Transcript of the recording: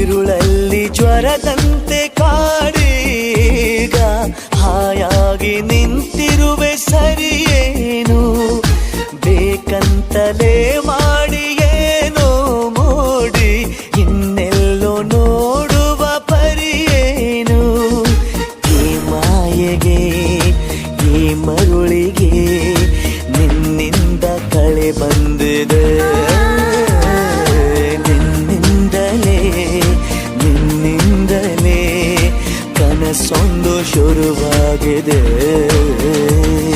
ಇರುಳಲ್ಲಿ ಜ್ವರದಂತೆ ಕಾಡೀಗ ಹಾಯಾಗಿ ನಿಂತಿರುವೆ ಸರಿಯೇನು? ಬೇಕಂತಲೇ ಮಾಡಿ ಏನೋ ಮೋಡಿ, ಇನ್ನೆಲ್ಲೋ ನೋಡುವ ಪರಿಯೇನು? ಈ ಮಾಯೆಗೆ, ಈ ಮರುಳಿಗೆ ನಿನ್ನಿಂದ ಕಳೆ ಬಂದಿದೆ. sondu şuruba gidelim